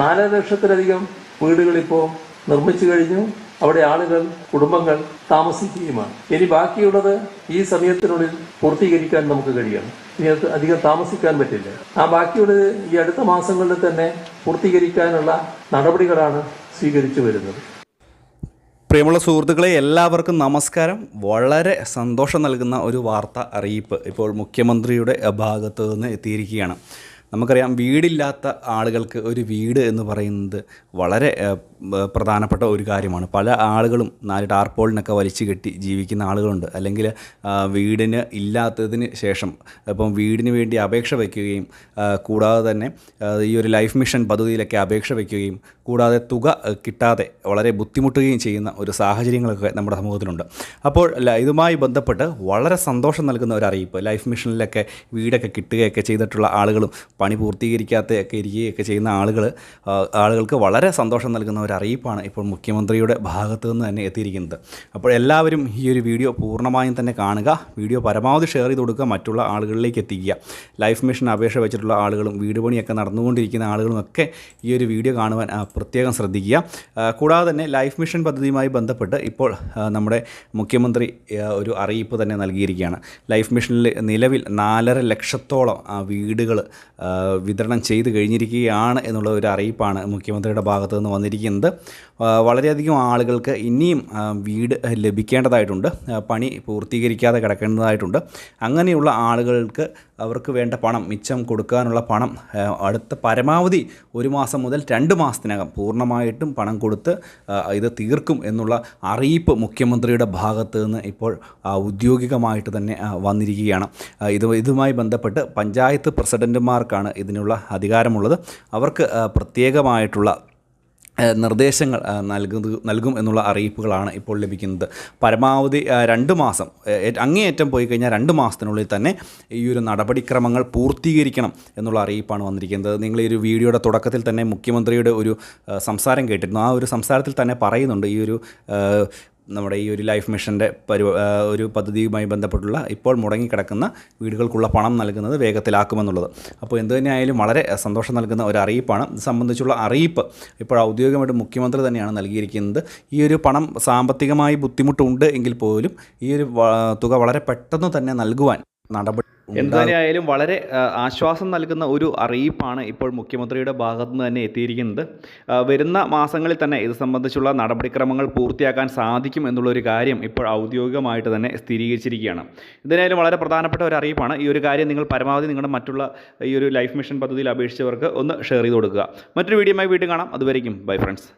നാലര ലക്ഷത്തിലധികം വീടുകൾ ഇപ്പോൾ നിർമ്മിച്ചു കഴിഞ്ഞു. അവിടെ ആളുകൾ കുടുംബങ്ങൾ താമസിക്കുകയുമാണ്. ഇനി ബാക്കിയുള്ളത് ഈ സമയത്തിനുള്ളിൽ പൂർത്തീകരിക്കാൻ നമുക്ക് കഴിയണം. ഇനി അധികം താമസിക്കാൻ പറ്റില്ല. ആ ബാക്കിയുള്ളത് ഈ അടുത്ത മാസങ്ങളിൽ തന്നെ പൂർത്തീകരിക്കാനുള്ള നടപടികളാണ് സ്വീകരിച്ചു വരുന്നത്. പ്രിയമുള്ള സുഹൃത്തുക്കളെ എല്ലാവർക്കും നമസ്കാരം. വളരെ സന്തോഷം നൽകുന്ന ഒരു വാർത്ത അറിയിപ്പ് ഇപ്പോൾ മുഖ്യമന്ത്രിയുടെ ഭാഗത്തു നിന്ന് എത്തിയിരിക്കുകയാണ്. നമുക്കറിയാം വീടില്ലാത്ത ആളുകൾക്ക് ഒരു വീട് എന്ന് പറയുന്നത് വളരെ പ്രധാനപ്പെട്ട ഒരു കാര്യമാണ്. പല ആളുകളും നാല് ടാർപോളിനൊക്കെ വലിച്ചു കെട്ടി ജീവിക്കുന്ന ആളുകളുണ്ട്. അല്ലെങ്കിൽ വീടിന് ഇല്ലാത്തതിന് ശേഷം ഇപ്പം വീടിന് വേണ്ടി അപേക്ഷ വയ്ക്കുകയും കൂടാതെ തന്നെ ഈ ഒരു ലൈഫ് മിഷൻ പദ്ധതിയിലൊക്കെ അപേക്ഷ വയ്ക്കുകയും കൂടാതെ തുക കിട്ടാതെ വളരെ ബുദ്ധിമുട്ടുകയും ചെയ്യുന്ന ഒരു സാഹചര്യങ്ങളൊക്കെ നമ്മുടെ സമൂഹത്തിലുണ്ട്. അപ്പോൾ ഇതുമായി ബന്ധപ്പെട്ട് വളരെ സന്തോഷം നൽകുന്ന ഒരു അറിയിപ്പ് ലൈഫ് മിഷനിലൊക്കെ വീടൊക്കെ കിട്ടുകയൊക്കെ ചെയ്തിട്ടുള്ള ആളുകളും പണി പൂർത്തീകരിക്കാത്തയൊക്കെ ഇരിക്കുകയൊക്കെ ചെയ്യുന്ന ആളുകൾ ആളുകൾക്ക് വളരെ സന്തോഷം നൽകുന്ന ഒരു അറിയിപ്പാണ് ഇപ്പോൾ മുഖ്യമന്ത്രിയുടെ ഭാഗത്തു നിന്ന് തന്നെ എത്തിയിരിക്കുന്നത്. അപ്പോൾ എല്ലാവരും ഈ ഒരു വീഡിയോ പൂർണമായും തന്നെ കാണുക വീഡിയോ പരമാവധി ഷെയർ ചെയ്ത് കൊടുക്കുക മറ്റുള്ള ആളുകളിലേക്ക് എത്തിക്കുക. ലൈഫ് മിഷൻ അപേക്ഷ വെച്ചിട്ടുള്ള ആളുകളും വീട് പണിയൊക്കെ നടന്നുകൊണ്ടിരിക്കുന്ന ആളുകളും ഒക്കെ ഈ ഒരു വീഡിയോ കാണുവാൻ പ്രത്യേകം ശ്രദ്ധിക്കുക. കൂടാതെ തന്നെ ലൈഫ് മിഷൻ പദ്ധതിയുമായി ബന്ധപ്പെട്ട് ഇപ്പോൾ നമ്മുടെ മുഖ്യമന്ത്രി ഒരു അറിയിപ്പ് തന്നെ നൽകിയിരിക്കുകയാണ്. ലൈഫ് മിഷനിൽ നിലവിൽ നാലര ലക്ഷത്തോളം വീടുകൾ വിതരണം ചെയ്ത് കഴിഞ്ഞിരിക്കുകയാണ് എന്നുള്ള ഒരു അറിയിപ്പാണ് മുഖ്യമന്ത്രിയുടെ ഭാഗത്തു നിന്ന് വന്നിരിക്കുന്നത്. വളരെയധികം ആളുകൾക്ക് ഇനിയും വീട് ലഭിക്കേണ്ടതായിട്ടുണ്ട്. പണി പൂർത്തീകരിക്കാതെ കിടക്കേണ്ടതായിട്ടുണ്ട്. അങ്ങനെയുള്ള ആളുകൾക്ക് അവർക്ക് വേണ്ട പണം മിച്ചം കൊടുക്കാനുള്ള പണം അടുത്ത പരമാവധി ഒരു മാസം മുതൽ രണ്ട് മാസത്തിനകം പൂർണമായിട്ടും പണം കൊടുത്ത് ഇത് തീർക്കും എന്നുള്ള അറിയിപ്പ് മുഖ്യമന്ത്രിയുടെ ഭാഗത്ത് നിന്ന് ഇപ്പോൾ ഔദ്യോഗികമായിട്ട് തന്നെ വന്നിരിക്കുകയാണ്. ഇത് ഇതുമായി ബന്ധപ്പെട്ട് പഞ്ചായത്ത് പ്രസിഡന്റുമാർക്കാണ് ഇതിനുള്ള അധികാരമുള്ളത്. അവർക്ക് പ്രത്യേകമായിട്ടുള്ള നിർദ്ദേശങ്ങൾ നൽകുന്നത് നൽകും എന്നുള്ള അറിയിപ്പുകളാണ് ഇപ്പോൾ ലഭിക്കുന്നത്. പരമാവധി രണ്ട് മാസം അങ്ങേയറ്റം പോയി കഴിഞ്ഞാൽ രണ്ട് മാസത്തിനുള്ളിൽ തന്നെ ഈ ഒരു നടപടിക്രമങ്ങൾ പൂർത്തീകരിക്കണം എന്നുള്ള അറിയിപ്പാണ് വന്നിരിക്കുന്നത്. നിങ്ങൾ ഈ ഒരു വീഡിയോയുടെ തുടക്കത്തിൽ തന്നെ മുഖ്യമന്ത്രിയുടെ ഒരു സംസാരം കേട്ടിരുന്നു. ആ ഒരു സംസാരത്തിൽ തന്നെ പറയുന്നുണ്ട്. ഈ ഒരു നമ്മുടെ ഈ ഒരു ലൈഫ് മിഷന്റെ പരി ഒരു പദ്ധതിയുമായി ബന്ധപ്പെട്ടുള്ള ഇപ്പോൾ മുടങ്ങിക്കിടക്കുന്ന വീടുകൾക്കുള്ള പണം നൽകുന്നത് വേഗത്തിലാക്കുമെന്നുള്ളത്. അപ്പോൾ എന്ത് തന്നെയായാലും വളരെ സന്തോഷം നൽകുന്ന ഒരു അറിയിപ്പാണ്. ഇത് സംബന്ധിച്ചുള്ള അറിയിപ്പ് ഇപ്പോൾ ഔദ്യോഗികമായിട്ട് മുഖ്യമന്ത്രി തന്നെയാണ് നൽകിയിരിക്കുന്നത്. ഈ ഒരു പണം സാമ്പത്തികമായി ബുദ്ധിമുട്ടുണ്ട് എങ്കിൽ പോലും ഈ ഒരു തുക വളരെ പെട്ടെന്ന് തന്നെ നൽകുവാൻ നടപടി എന്തായാലും വളരെ ആശ്വാസം നൽകുന്ന ഒരു അറിയിപ്പാണ് ഇപ്പോൾ മുഖ്യമന്ത്രിയുടെ ഭാഗത്തു നിന്ന് തന്നെ എത്തിയിരിക്കുന്നത്. വരുന്ന മാസങ്ങളിൽ തന്നെ ഇത് സംബന്ധിച്ചുള്ള നടപടിക്രമങ്ങൾ പൂർത്തിയാക്കാൻ സാധിക്കും എന്നുള്ളൊരു കാര്യം ഇപ്പോൾ ഔദ്യോഗികമായിട്ട് തന്നെ സ്ഥിരീകരിച്ചിരിക്കുകയാണ്. ഇതിനായാലും വളരെ പ്രധാനപ്പെട്ട ഒരു അറിയിപ്പാണ്. ഈ ഒരു കാര്യം നിങ്ങൾ പരമാവധി നിങ്ങളുടെ മറ്റുള്ള ഈ ഒരു ലൈഫ് മിഷൻ പദ്ധതിയിൽ അപേക്ഷിച്ചവർക്ക് ഒന്ന് ഷെയർ ചെയ്ത് കൊടുക്കുക. മറ്റൊരു വീഡിയോയുമായി വീണ്ടും കാണാം. അതുവരെയും ബൈ ഫ്രണ്ട്സ്.